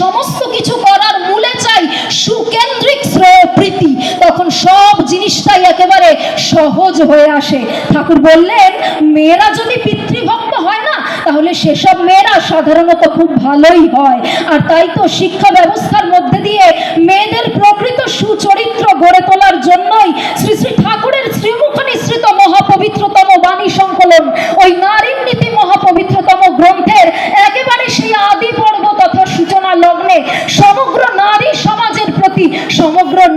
সমস্ত কিছু করার মূলে চাই সুকেন্দ্রিক প্রীতি। তখন সব জিনিসটাই একেবারে সহজ হয়ে আসে। ঠাকুর বললেন, মেয়েরা যদি পিতৃভক্ত হয় না, তাহলে সেসব মেয়েরা সাধারণত খুব ভালোই হয়। আর তাই তো শিক্ষা ব্যবস্থার মধ্যে দিয়ে মেয়েদের প্রকৃত সুচরিত্র গড়ে তোলার জন্যই শ্রী শ্রী ঠাকুরের শ্রীমুখ নিঃসৃত মহাপবিত্রতম বাণী সংকলন। ওই নারীর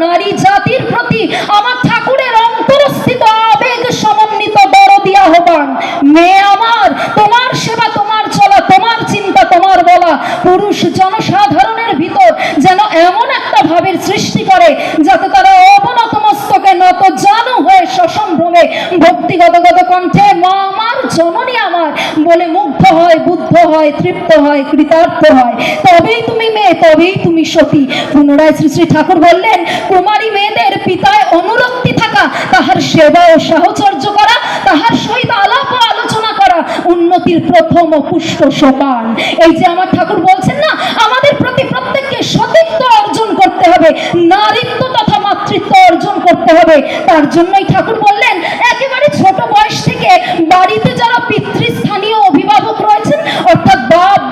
নারী জাতির প্রতি আমার ঠাকুরের অন্তরস্থিত আবেগ সমন্বিত দরদি আহ্বান। মেয়ে আমার, তোমার সেবা তোমার চলা, তোমার চিন্তা তোমার বলা। পুরুষ জনসাধারণের ভিতর যেন এমন একটা ভাবের সৃষ্টি করে, যাতে তারা অবনত মস্তকে নত জানু হয়ে সসম্ভ্রমে ভক্তিগত গত কণ্ঠে, মা আমার, জননী আমার বলে মুগ্ধ হয়, বুদ্ধ হয়, তৃপ্ত হয়, কৃতার্থ হয়। তবেই তুমি মেয়ে, তবেই তুমি সতী। পুনরায় শ্রী শ্রী ঠাকুর বললেন, কুমারী মেয়েদের পিতায় অনুরক্তি থাকা, তাহার সেবা ও সাহচর্য করা, তাহার সহিত আলাপ আলোচনা করা উন্নতির প্রথম ও পুষ্ট সোপান এই যে আমার ঠাকুর বলছেন না, আমাদের প্রতি প্রত্যেককে সতীত্ব অর্জন করতে হবে, নারীত্ব তথা মাতৃত্ব অর্জন করতে হবে। তার জন্যই ঠাকুর বললেন, একেবারে ছোট বয়স থেকে বাড়িতে যারা পিতৃস্থানীয়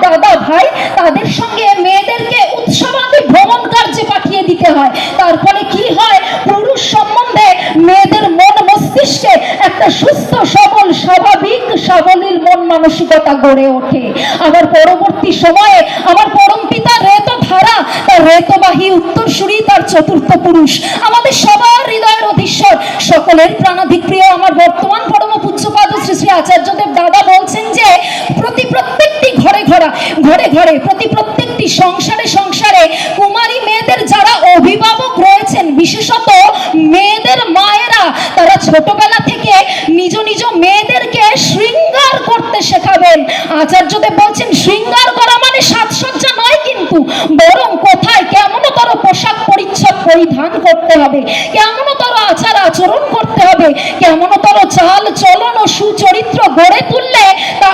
দাদা ভাই তাদের সঙ্গে মেয়েদেরকে উৎসবাদী ভ্রমণ কার্যে পাঠিয়ে দিতে হয়। তার ফলে কি হয়? পুরুষ সম্বন্ধে মেয়েদের মন মস্তিষ্কে একটা সুস্থ, সবল, স্বাভাবিক, সাবলীল মন মানসিকতা গড়ে ওঠে। আবার পরবর্তী সময়ে আমার পরম পিতা রেত ধারা তার রেতবাহী উত্তরসূরি তার চতুর্থ পুরুষ। আমাদের সবার হৃদয়ের অধীশ্বর সকলের প্রাণাধিক প্রিয় আমার বর্তমান পরম পূজ্যপাদ শ্রী শ্রী আচার্যদেব দাদা বলছেন যে প্রতি প্রত্যেকটি ঘরে, ঘরা, ঘরে, প্রতি প্রত্যেকটি সংসারে সংসারে কুমারী মেয়েদের যারা অভিভাবক রয়েছেন, বিশেষত মেয়েদের মায়েরা, তারা ছোটবেলা থেকে নিজ নিজ মেয়েদেরকে শৃঙ্গার করতে শেখাবেন। আচার্যদেব বলছেন, শৃঙ্গার করা মানে সাজসজ্জা নয় কিন্তু, বরং কোথায় কেমন কেমনতর পোশাক পরিচ্ছদ পরিধান করতে হবে কেমন কেমনতর আচার আচরণ করতে হবে কেমন কেমনতর চাল চলন ও সুচরিত্র গড়ে তুললে তা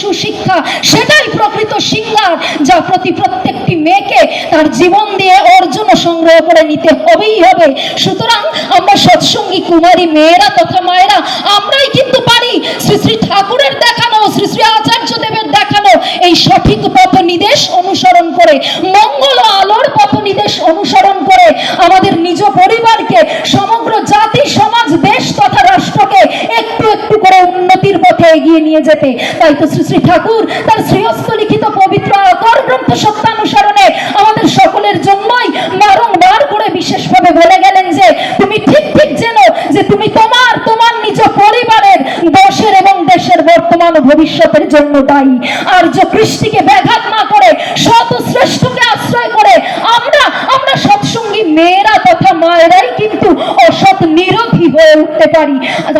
সুশিক্ষা, সেটাই প্রকৃত শিক্ষার যা প্রতি প্রত্যেকটি মেয়েকে তার জীবন দিয়ে অর্জন সংগ্রহ করে নিতে হবেই হবে। সুতরাং আমরা সৎসঙ্গী কুমারী মেয়েরা তথা মায়েরা, আমরাই এগিয়ে নিয়ে যেতে। তাই তো শ্রী শ্রী ঠাকুর, তার শ্রীহস্ত লিখিত পবিত্র আকর গ্রন্থ সত্যানুসরণে আমাদের সকলের জন্যই বারংবার করে বিশেষভাবে বলে গেলেন যে, তুমি ঠিক ঠিক জেনো যে তুমি তোমার তোমার নিজ পরিবারের, দশের এবং দেশের বর্তমান ও ভবিষ্যতের জন্য দায়ী। আর্য কৃষ্টিকে ব্যাঘাত না করে শত শ্রেষ্ঠকে আশ্রয় করে আমরা আমরা সৎসঙ্গী মেয়েরা তথা মায়েরাই কিন্তু হয়ে উঠতে পারি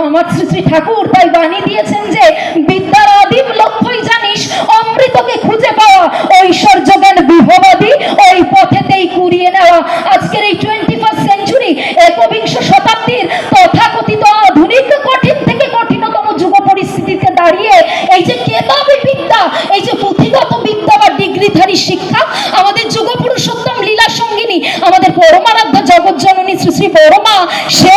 আমার শ্রী শ্রী ঠাকুর তাই বাণী দিয়েছেন যে, বিদ্যার আদিম লক্ষ্যই জানিস, অমৃতকে খুঁজে পাওয়া ঐশ্বর্য জ্ঞান বিভবাদী, ওই পথেতেই কুড়িয়ে নেওয়া। আজকের এই টোয়েন্টি ফার্স্ট সেঞ্চুরি একবিংশ শতাব্দীর তথাকথিত আধুনিক কঠিন থেকে কঠিনতম যুগ পরিস্থিতিতে দাঁড়িয়ে, এই যে কেতাবি বিদ্যা, এই যে পুঁথিগত বিদ্যা বা ডিগ্রিধারী শিক্ষা, আমাদের যুগ পুরুষোত্তম লীলা সঙ্গিনী আমাদের পরমারাধ্য জগৎ জননী শ্রী শ্রী পরমা সেই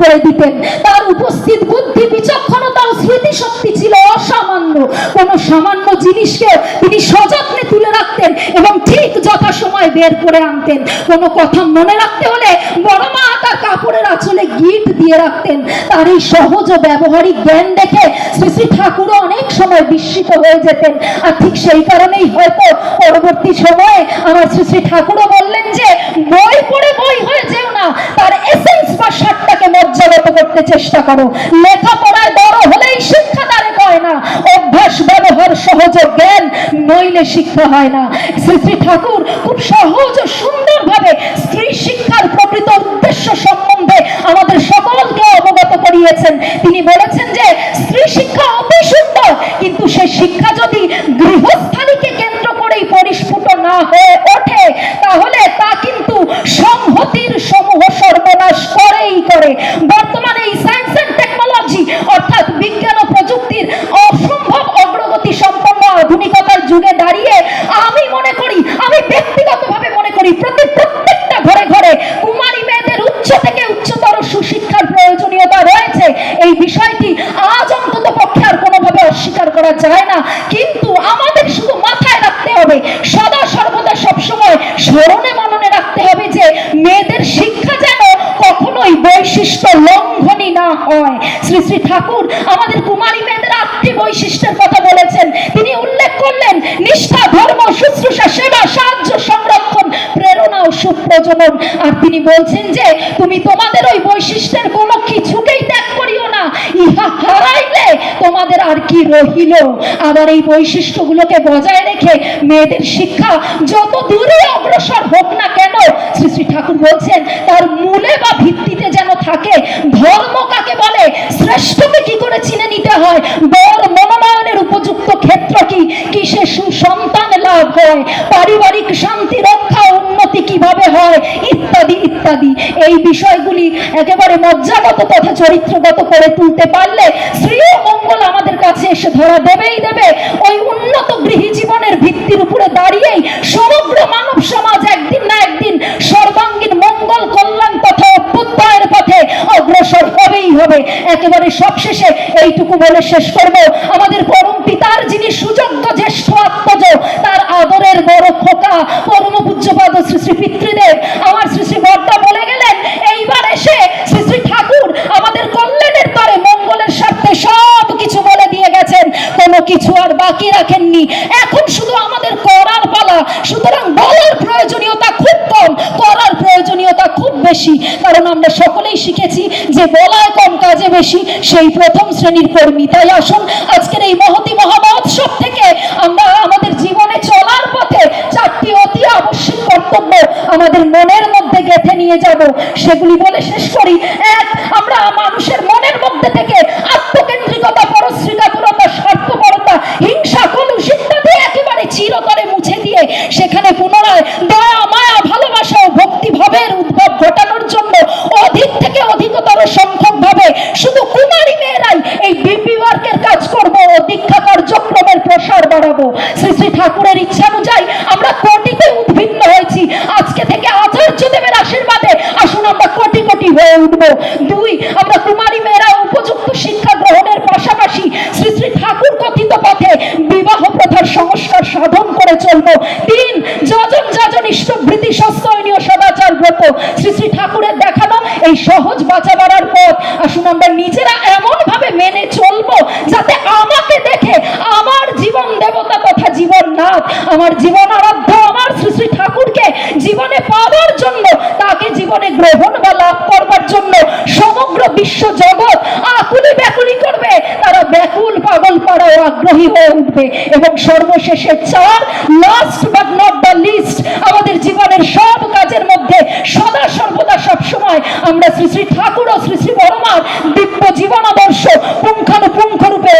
করে দিতেন। তার উপস্থিত বুদ্ধি, বিচক্ষণতা ও স্মৃতিশক্তি ছিল অসামান্য। কোনো সামান্য জিনিসকে তিনি সযত্নে তুলে রাখতেন এবং ঠিক যথাসময় বের করে আনতেন। কোনো কথা মনে রাখতে হলে বড় মা তার কাপড়ের আঁচলে গিট দিয়ে রাখতেন। তার এই সহজ ও ব্যবহারিক জ্ঞান দেখে শ্রী শ্রী ঠাকুরও অনেক সময় বিস্মিত হয়ে যেতেন। আর ঠিক সেই কারণেই হয়তো পরবর্তী সময়ে আমার শ্রী শ্রী ঠাকুরও বললেন যে বই করতে চেষ্টা করো। লেখাপড়ায় বড় হলেই শিক্ষা দ্বারে কয় না। অভ্যাস, ব্যবহার, সহজ জ্ঞান নইলে শিক্ষা হয় না। শ্রী শ্রী ঠাকুর খুব সহজ ও সুন্দরভাবে স্ত্রী শিক্ষার প্রকৃত উদ্দেশ্য সম্বন্ধে আমাদের সকলকে অবগত করিয়েছেন। তিনি বলেছেন যে, স্ত্রী শিক্ষা অতি সুন্দর কিন্তু সে শিক্ষা যদি গৃহস্থালীকে কেন্দ্র করেই পরিস্ফুট না হয়ে ওঠে, তাহলে তা কিন্তু সংহতির সমূহ সর্বনাশ করেই করে। আধুনিকতার যুগে দাঁড়িয়ে আমি মনে করি, আমি ব্যক্তিগতভাবে মনে করি প্রতি প্রত্যেকটা ঘরে ঘরে কুমারী মেয়েদের উচ্চ থেকে উচ্চতর সুশিক্ষার প্রয়োজনীয়তা রয়েছে। এই বিষয়টি আজ অন্তত পক্ষে আর কোনোভাবে অস্বীকার করা যায় না। কিন্তু আমাদের শুধু মাথায় রাখতে হবে, সদা সর্বদা সবসময় স্মরণে মননে রাখতে হবে যে মেয়েদের শিক্ষা যেন কখনোই বৈশিষ্ট্য লঙ্ঘনী না হয়। শ্রী শ্রী ঠাকুর, আমাদের কুমারী মেয়েদের আটটি বৈশিষ্ট্যের কথা প্রেরণা ও সুপ্রজনন। আর তিনি বলছেন যে, তুমি তোমাদের ওই বৈশিষ্ট্যের কোনো কিছুকেই ত্যাগ করিও না। ইহা হারাইলে তোমাদের আর কি রহিল? আবার এই বৈশিষ্ট্যগুলোকে বজায় রেখে মেয়েদের শিক্ষা যত দূরে অগ্রসর হোক না কেন, শ্রী শ্রী ঠাকুর বলছেন, তার মূলে বা ভিত্তিতে যেন থাকে, ধর্ম কাকে বলে? শ্রেষ্ঠকে কি করে চিনে নিতে হয়? বর মনোনয়নের উপযুক্ত ক্ষেত্র কি? কিসে সুসন্তান লাভ হয়? পারিবারিক শান্তি রক্ষা ও উন্নতি কীভাবে হয়। ইত্যাদি ইত্যাদি। এই বিষয়গুলি একেবারে মজ্জাগত তথা চরিত্রগত করে তুলতে পারলে শ্রী মঙ্গল আমাদের কাছে এসে ধরা দেবেই দেবে। ওই উন্নত গৃহী জীবনের ভিত্তির উপরে দাঁড়িয়েই সমগ্র মানব সমাজ একদিন না একদিন সর্বাঙ্গীন মঙ্গল, কল্যাণ তথা অভ্যুদয়ের পথে অগ্রসর হবেই হবে। একেবারে সবশেষে এইটুকু বলে শেষ করব। আমাদের পরম পিতার যিনি সুযোগ্য জ্যেষ্ঠ আত্মজ তার আদরের বড় খোকা পরম পূজ্যপাদ পিতৃদেব আমার বলে গেলেন, এইবার এসে ঠাকুর আমাদের কল্যাণের তরে মঙ্গলের স্বার্থে সব কিছু বলে দিয়ে গেছেন। কোনো কিছু আর বাকি রাখেননি। এখন শুধু আমাদের করার পালা। সুতরাং বলার প্রয়োজনীয়তা খুব কম, করার প্রয়োজনীয়তা খুব বেশি। কারণ আমরা সকলেই শিখেছি যে বলায় কম, কাজে বেশি। সেই প্রথম শ্রেণির কর্মী তাই আসুন। আজকের এই মহতি মহামহোৎসব থেকে আবশ্যিক কর্তব্য আমাদের মনের মধ্যে গেঁথে নিয়ে যাব। সেগুলি বলে শেষ করি। এক, আমরা মানুষের মনের হয়ে উঠবো। দুই, আমরা কুমারী মেয়েরা উপযুক্ত শিক্ষা গ্রহণের পাশাপাশি শ্রী শ্রী ঠাকুর কথিত পথে বিবাহ প্রথার সংস্কার সাধন করে চলবো। তিন, যজন যাজন ইষ্টভৃতি সস্যনীয় সদাচার ব্রত। শ্রী শ্রী ঠাকুরের দেখানো এই সহজ বাঁচা বাড়ার পথ। আসুন আমরা নিজেরা এমন ভাবে মেনে চলবো যাতে আমাকে দেখে আমার জীবন দেবতা তথা জীবন নাথ আমার জীবন আরাধ্য আমার শ্রী শ্রী ঠাকুরকে জীবনে পাওয়ার জন্য জীবনে গ্রহণ বা লাভ করবার জন্য সমগ্র বিশ্ব জগৎ আকুলি ব্যাকুলি করবে। তারা ব্যাকুল পাগল পাড়াও আগ্রহী হয়ে উঠবে এবং সর্বশেষে চার last but not the least আমাদের জীবনের সব কাজের মধ্যে সদা সর্বদা সব সময় আমরা শ্রী শ্রী ঠাকুর ও শ্রী শ্রী বড়মার দিব্য জীবন আদর্শ পুঙ্খানুপুঙ্খ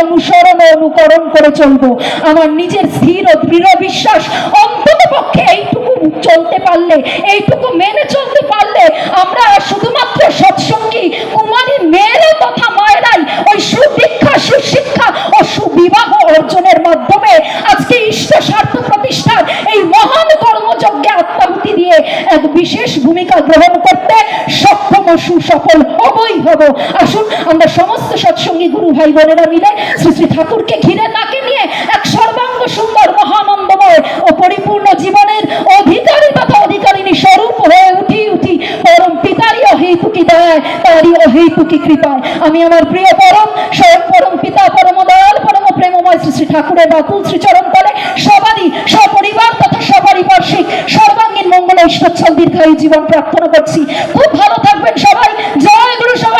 অনুসরণ অনুকরণ করে চলবো। আমার নিজের স্থির ও দৃঢ় বিশ্বাস অন্তত পক্ষে এইটুকু চলতে পারলে, এইটুকু মেনে চলতে পারলে আমরা শুধুমাত্র সৎসঙ্গী, কুমারী মেয়েরা তথা মায়েরাই ওই সুদীক্ষা, সুশিক্ষা ও সুবিবাহ অর্জনের মাধ্যমে আজকে ইষ্ট স্বার্থ প্রতিষ্ঠার এই মহান কর্মযজ্ঞে আত্মাহুতি দিয়ে এক বিশেষ ভূমিকা গ্রহণ করতে সক্ষম ও সুসফল হবই হব। আসুন, আমরা সমস্ত সৎসঙ্গী গুরু ভাই বোনেরা মিলে শ্রী শ্রী ঠাকুরকে ঘিরে তাকে নিয়ে এক সর্বাঙ্গ সুন্দর মহানন্দময় ও পরিপূর্ণ জীবনের অধিকারী তথা অধিকারিণী স্বরূপ হয়ে উঠি উঠি। পরম পিতারই অহেতুকি দয়ায় তারই অহেতুকি কৃপায়। আমি আমার প্রিয় পরম স্বয়ং পরম পিতা পরম দয়াল পরম প্রেমময় শ্রী শ্রী ঠাকুরের বাকুল শ্রীচরণ তলে সবারই, সপরিবার তথা সপারিপার্শ্বিক সর্বাঙ্গীন মঙ্গল ঈশ্বর দীর্ঘায়ু জীবন প্রার্থনা করছি। খুব ভালো থাকবেন সবাই। জয় গুরু সবাইকে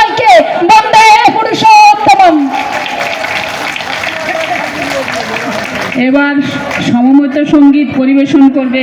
এবার সমবেত সংগীত পরিবেশন করবে